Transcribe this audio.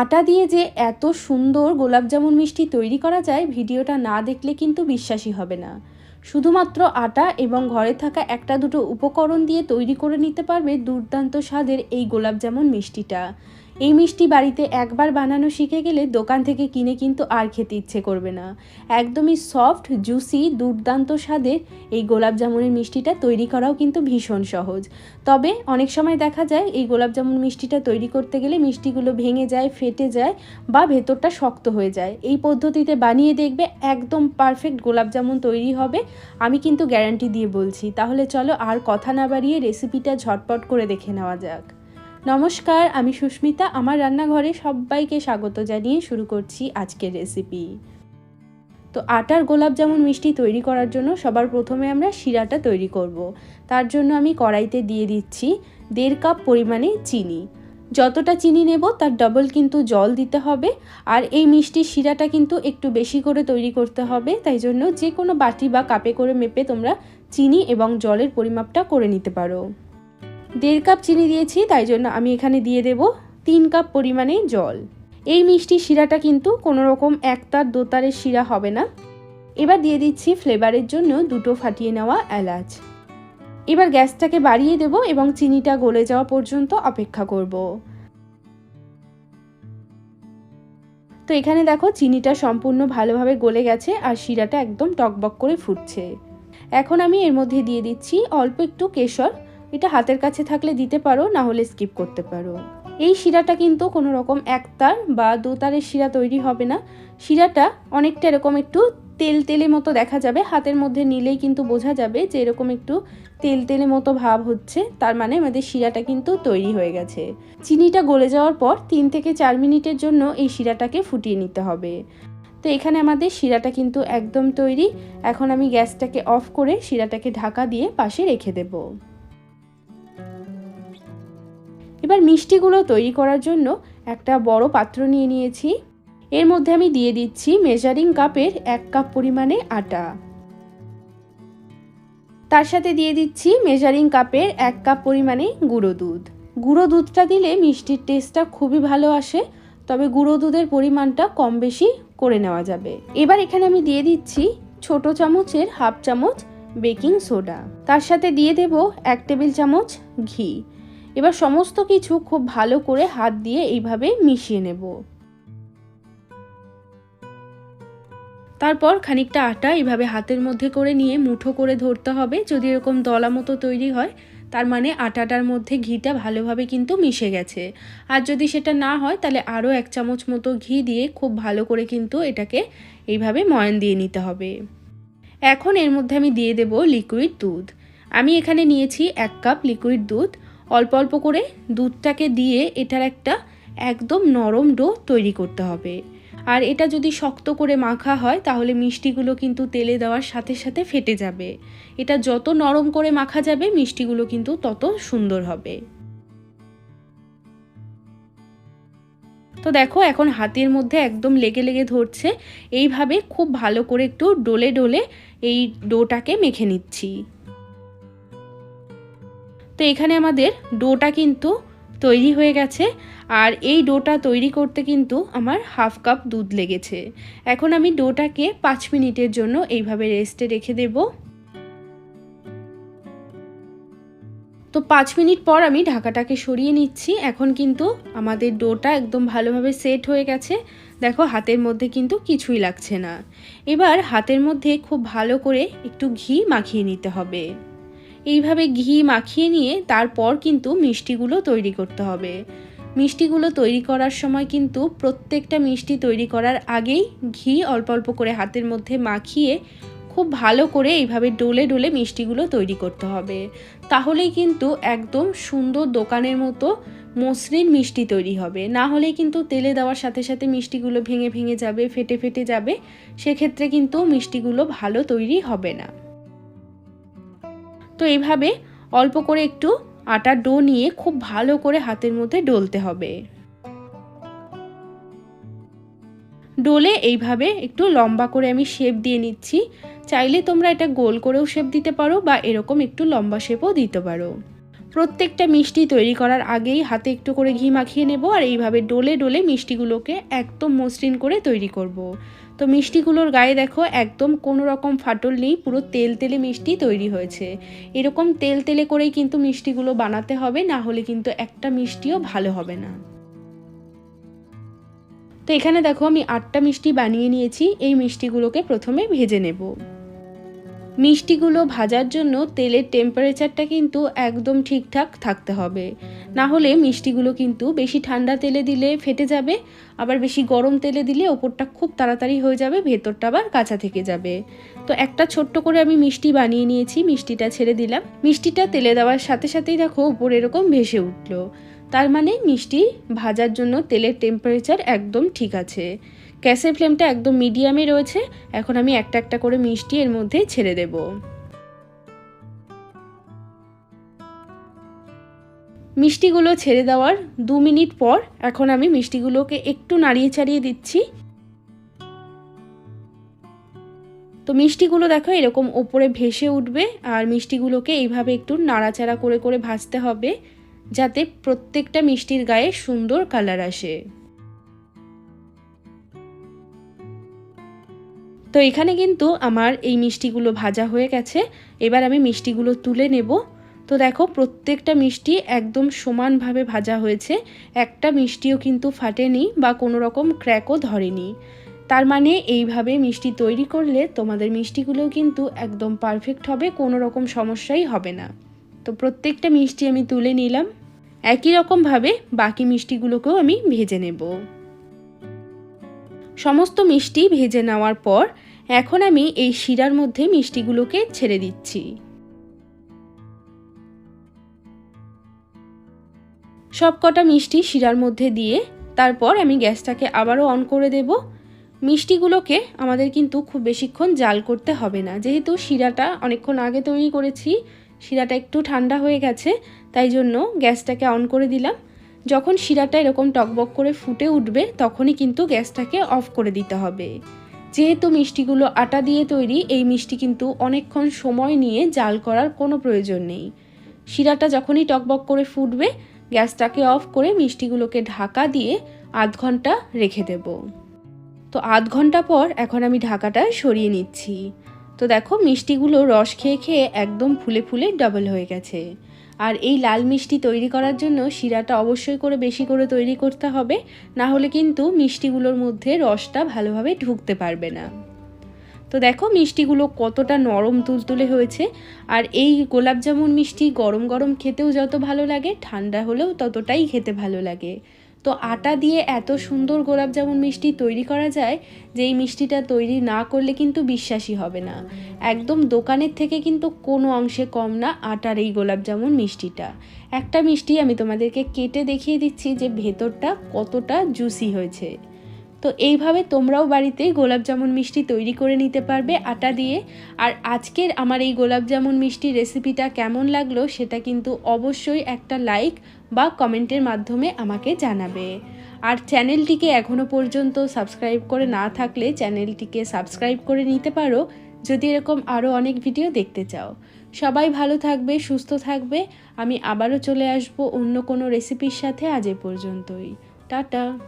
আটা দিয়ে যে এত সুন্দর গোলাপজামুন মিষ্টি তৈরি করা যায়, ভিডিওটা না দেখলে কিন্তু বিশ্বাসই হবে না। শুধুমাত্র আটা এবং ঘরে থাকা একটা দুটো উপকরণ দিয়ে তৈরি করে নিতে পারবে দুর্দান্ত স্বাদের এই গোলাপজামুন মিষ্টিটা। এই মিষ্টি বাড়িতে একবার বানানো শিখে গেলে দোকান থেকে কিনে কিন্তু আর খেতে ইচ্ছে করবে না। একদমই সফট, জুসি, দুর্দান্ত স্বাদের এই গোলাপ জামুনের মিষ্টিটা তৈরি করাও কিন্তু ভীষণ সহজ। তবে অনেক সময় দেখা যায় এই গোলাপ জামুন মিষ্টিটা তৈরি করতে গেলে মিষ্টিগুলো ভেঙে যায়, ফেটে যায় বা ভেতরটা শক্ত হয়ে যায়। এই পদ্ধতিতে বানিয়ে দেখবে একদম পারফেক্ট গোলাপ জামুন তৈরি হবে, আমি কিন্তু গ্যারান্টি দিয়ে বলছি। তাহলে চলো আর কথা না বাড়িয়ে রেসিপিটা ঝটপট করে দেখে নেওয়া যাক। নমস্কার, আমি সুস্মিতা। আমার রান্নাঘরে সবাইকে স্বাগত জানিয়ে শুরু করছি আজকের রেসিপি তো আটার গোলাপ জামুন মিষ্টি তৈরি করার জন্য সবার প্রথমে আমরা শিরাটা তৈরি করব। তার জন্য আমি কড়াইতে দিয়ে দিচ্ছি দেড় কাপ পরিমাণে চিনি। যতটা চিনি নেব তার ডবল কিন্তু জল দিতে হবে। আর এই মিষ্টির শিরাটা কিন্তু একটু বেশি করে তৈরি করতে হবে। তাই জন্য যে কোনো বাটি বা কাপে করে মেপে তোমরা চিনি এবং জলের পরিমাপটা করে নিতে পারো। দেড় কাপ চিনি দিয়েছি, তাই জন্য আমি এখানে দিয়ে দেব তিন কাপ পরিমাণে জল। এই মিষ্টি শিরাটা কিন্তু কোনো রকম একতার দোতারের শিরা হবে না। এবার দিয়ে দিচ্ছি ফ্লেভারের জন্য দুটো ফাটিয়ে নেওয়া এলাচ। এবার গ্যাসটাকে বাড়িয়ে দেব এবং চিনিটা গলে যাওয়া পর্যন্ত অপেক্ষা করব। তো এখানে দেখো চিনিটা সম্পূর্ণ ভালোভাবে গলে গেছে আর শিরাটা একদম টকবক করে ফুটছে। এখন আমি এর মধ্যে দিয়ে দিচ্ছি অল্প একটু কেশর এটা হাতের কাছে থাকলে দিতে পারো, না হলে স্কিপ করতে পারো। এই শিরাটা কিন্তু কোনো রকম একতার বা দোতারের শিরা তৈরি হবে না। শিরাটা অনেকটা এরকম একটু তেল তেলে মতো দেখা যাবে। হাতের মধ্যে নিলেই কিন্তু বোঝা যাবে যে এরকম একটু তেল তেলে মতো ভাব হচ্ছে। তার মানে আমাদের শিরাটা কিন্তু তৈরি হয়ে গেছে। চিনিটা গলে যাওয়ার পর তিন থেকে চার মিনিটের জন্য এই শিরাটাকে ফুটিয়ে নিতে হবে। তো এখানে আমাদের শিরাটা কিন্তু একদম তৈরি। এখন আমি গ্যাসটাকে অফ করে শিরাটাকে ঢাকা দিয়ে পাশে রেখে দেবো। এবার মিষ্টিগুলো তৈরি করার জন্য একটা বড় পাত্র নিয়ে নিয়েছি। এর মধ্যে আমি দিয়ে দিচ্ছি মেজারিং কাপের এক কাপ পরিমাণে আটা। তার সাথে দিয়ে দিচ্ছি মেজারিং কাপের এক কাপ পরিমাণে গুঁড়ো দুধ। গুঁড়ো দুধটা দিলে মিষ্টির টেস্টটা খুবই ভালো আসে, তবে গুঁড়ো দুধের পরিমাণটা কম বেশি করে নেওয়া যাবে। এবার এখানে আমি দিয়ে দিচ্ছি ছোট চামচের হাফ চামচ বেকিং সোডা। তার সাথে দিয়ে দেব এক টেবিল চামচ ঘি। এবার সমস্ত কিছু খুব ভালো করে হাত দিয়ে এইভাবে মিশিয়ে নেব। তারপর খানিকটা আটা এইভাবে হাতের মধ্যে করে নিয়ে মুঠো করে ধরতে হবে। যদি এরকম দলা মতো তৈরি হয়, তার মানে আটাটার মধ্যে ঘিটা ভালোভাবে কিন্তু মিশে গেছে। আর যদি সেটা না হয়, তাহলে আরও এক চামচ মতো ঘি দিয়ে খুব ভালো করে কিন্তু এটাকে এইভাবে ময়ান দিয়ে নিতে হবে। এখন এর মধ্যে আমি দিয়ে দেব লিকুইড দুধ। আমি এখানে নিয়েছি এক কাপ লিকুইড দুধ। অল্প অল্প করে দুধটাকে দিয়ে এটার একটা একদম নরম ডো তৈরি করতে হবে। আর এটা যদি শক্ত করে মাখা হয়, তাহলে মিষ্টিগুলো কিন্তু তেলে দেওয়ার সাথে সাথে ফেটে যাবে। এটা যত নরম করে মাখা যাবে, মিষ্টিগুলো কিন্তু তত সুন্দর হবে। তো দেখো, এখন হাতের মধ্যে একদম লেগে লেগে ধরছে। এইভাবে খুব ভালো করে একটু ডোলে ডোলে এই ডোটাকে মেখে নিচ্ছি। তো এখানে আমাদের ডোটা কিন্তু তৈরি হয়ে গেছে। আর এই ডোটা তৈরি করতে কিন্তু আমার হাফ কাপ দুধ লেগেছে। এখন আমি ডোটাকে পাঁচ মিনিটের জন্য এইভাবে রেস্টে রেখে দেব। তো পাঁচ মিনিট পর আমি ঢাকাটাকে সরিয়ে নিচ্ছি। এখন কিন্তু আমাদের ডোটা একদম ভালোভাবে সেট হয়ে গেছে। দেখো, হাতের মধ্যে কিন্তু কিছুই লাগছে না। এবার হাতের মধ্যে খুব ভালো করে একটু ঘি মাখিয়ে নিতে হবে। এইভাবে ঘি মাখিয়ে নিয়ে তারপর কিন্তু মিষ্টিগুলো তৈরি করতে হবে। মিষ্টিগুলো তৈরি করার সময় কিন্তু প্রত্যেকটা মিষ্টি তৈরি করার আগেই ঘি অল্প অল্প করে হাতের মধ্যে মাখিয়ে খুব ভালো করে এইভাবে ডোলে ডোলে মিষ্টিগুলো তৈরি করতে হবে। তাহলেই কিন্তু একদম সুন্দর দোকানের মতো মসৃণ মিষ্টি তৈরি হবে। না হলে কিন্তু তেলে দেওয়ার সাথে সাথে মিষ্টিগুলো ভেঙে ভেঙে যাবে, ফেটে ফেটে যাবে। সেক্ষেত্রে কিন্তু মিষ্টিগুলো ভালো তৈরি হবে না। তো এইভাবে অল্প করে একটু আটার ডো নিয়ে খুব ভালো করে হাতের মধ্যে ডলতে হবে। ডোলে এইভাবে একটু লম্বা করে আমি শেপ দিয়ে নিচ্ছি। চাইলে তোমরা এটা গোল করেও শেপ দিতে পারো বা এরকম একটু লম্বা শেপও দিতে পারো। প্রত্যেকটা মিষ্টি তৈরি করার আগেই হাতে একটু করে ঘি মাখিয়ে নেব আর এইভাবে ডোলে ডোলে মিষ্টিগুলোকে একদম মসৃণ করে তৈরি করব। তো মিষ্টিগুলোর গায়ে দেখো একদম কোনো রকম ফাটল নেই, পুরো তেল তেলে মিষ্টি তৈরি হয়েছে। এরকম তেল তেলে করেই কিন্তু মিষ্টিগুলো বানাতে হবে, না হলে কিন্তু একটা মিষ্টিও ভালো হবে না। তো এখানে দেখো আমি আটটা মিষ্টি বানিয়ে নিয়েছি, এই মিষ্টিগুলোকে প্রথমে ভেজে নেব। মিষ্টিগুলো ভাজার জন্য তেলের টেম্পারেচারটা কিন্তু একদম ঠিকঠাক থাকতে হবে। না হলে মিষ্টিগুলো কিন্তু বেশি ঠান্ডা তেলে দিলে ফেটে যাবে, আবার বেশি গরম তেলে দিলে ওপরটা খুব তাড়াতাড়ি হয়ে যাবে, ভেতরটা আবার কাঁচা থেকে যাবে। তো একটা ছোট্ট করে আমি মিষ্টি বানিয়ে নিয়েছি, মিষ্টিটা ছেড়ে দিলাম। মিষ্টিটা তেলে দেওয়ার সাথে সাথেই দেখো উপর এরকম ভেসে উঠল। তার মানে মিষ্টি ভাজার জন্য তেলের টেম্পারেচার একদম ঠিক আছে। গ্যাসের ফ্লেমটা একদম মিডিয়ামে রয়েছে। এখন আমি একটা একটা করে মিষ্টি এর মধ্যে ছেড়ে দেব। মিষ্টিগুলো ছেড়ে দেওয়ার দু মিনিট পর এখন আমি মিষ্টিগুলোকে একটু নাড়িয়ে চাড়িয়ে দিচ্ছি। তো মিষ্টিগুলো দেখো এরকম ওপরে ভেসে উঠবে আর মিষ্টিগুলোকে এইভাবে একটু নাড়াচাড়া করে করে ভাজতে হবে, যাতে প্রত্যেকটা মিষ্টির গায়ে সুন্দর কালার আসে। তো এখানে কিন্তু আমার এই মিষ্টিগুলো ভাজা হয়ে গেছে। এবার আমি মিষ্টিগুলো তুলে নেব। তো দেখো, প্রত্যেকটা মিষ্টি একদম সমানভাবে ভাজা হয়েছে। একটা মিষ্টিও কিন্তু ফাটেনি বা কোনো রকম ক্র্যাকও ধরেনি। তার মানে এইভাবে মিষ্টি তৈরি করলে তোমাদের মিষ্টিগুলোও কিন্তু একদম পারফেক্ট হবে, কোনো রকম সমস্যাই হবে না। তো প্রত্যেকটা মিষ্টি আমি তুলে নিলাম। একই রকমভাবে বাকি মিষ্টিগুলোকেও আমি ভেজে নেব। সমস্ত মিষ্টি ভেজে নেওয়ার পর এখন আমি এই শিরার মধ্যে মিষ্টিগুলোকে ছেড়ে দিচ্ছি। সব কটা মিষ্টি শিরার মধ্যে দিয়ে তারপর আমি গ্যাসটাকে আবারও অন করে দেব। মিষ্টিগুলোকে আমাদের কিন্তু খুব বেশিক্ষণ জাল করতে হবে না। যেহেতু শিরাটা অনেকক্ষণ আগে তৈরি করেছি, শিরাটা একটু ঠান্ডা হয়ে গেছে, তাই জন্য গ্যাসটাকে অন করে দিলাম। যখন শিরাটা এরকম টকবক করে ফুটে উঠবে, তখনই কিন্তু গ্যাসটাকে অফ করে দিতে হবে। যেহেতু মিষ্টিগুলো আটা দিয়ে তৈরি, এই মিষ্টি কিন্তু অনেকক্ষণ সময় নিয়ে জাল করার কোনো প্রয়োজন নেই। শিরাটা যখনই টকবক করে ফুটবে, গ্যাসটাকে অফ করে মিষ্টিগুলোকে ঢাকা দিয়ে আধ ঘণ্টা রেখে দেব। তো আধ ঘণ্টা পর এখন আমি ঢাকাটা সরিয়ে নিচ্ছি। তো দেখো, মিষ্টিগুলো রস খেয়ে খেয়ে একদম ফুলে ফুলে ডাবল হয়ে গেছে। আর এই লাল মিষ্টি তৈরি করার জন্য শিরাটা অবশ্যই করে বেশি করে তৈরি করতে হবে, না হলে কিন্তু মিষ্টিগুলোর মধ্যে রসটা ভালোভাবে ঢুকতে পারবে না। তো দেখো মিষ্টিগুলো কতটা নরম তুলতুলে হয়েছে, আর এই গোলাপ জামুন মিষ্টি গরম গরম খেতেও যত ভালো লাগে, ঠান্ডা হলেও ততটাই খেতে ভালো লাগে। তো আটা দিয়ে এত সুন্দর গোলাপ জামুন মিষ্টি তৈরি করা যায় যে এই মিষ্টিটা তৈরি না করলে কিন্তু বিশ্বাসই হবে না। একদম দোকানের থেকে কিন্তু কোনো অংশে কম না আটার এই গোলাপ জামুন মিষ্টিটা। একটা মিষ্টি আমি তোমাদেরকে কেটে দেখিয়ে দিচ্ছি যে ভেতরটা কতটা জুসি হয়েছে। তো এইভাবে তোমরাও বাড়িতে গোলাপ জামুন মিষ্টি তৈরি করে নিতে পারবে আটা দিয়ে। আর আজকের আমার এই গোলাপ জামুন মিষ্টি রেসিপিটা কেমন লাগল সেটা কিন্তু অবশ্যই একটা লাইক বা কমেন্টের মাধ্যমে আমাকে জানাবে। আর চ্যানেলটিকে এখনও পর্যন্ত সাবস্ক্রাইব করে না থাকলে চ্যানেলটিকে সাবস্ক্রাইব করে নিতে পারো। যদি এরকম আরও অনেক ভিডিও দেখতে চাও। সবাই ভালো থাকবে, সুস্থ থাকবে। আমি আবারও চলে আসব অন্য কোনো রেসিপির সাথে আজ এ পর্যন্তই। টাটা।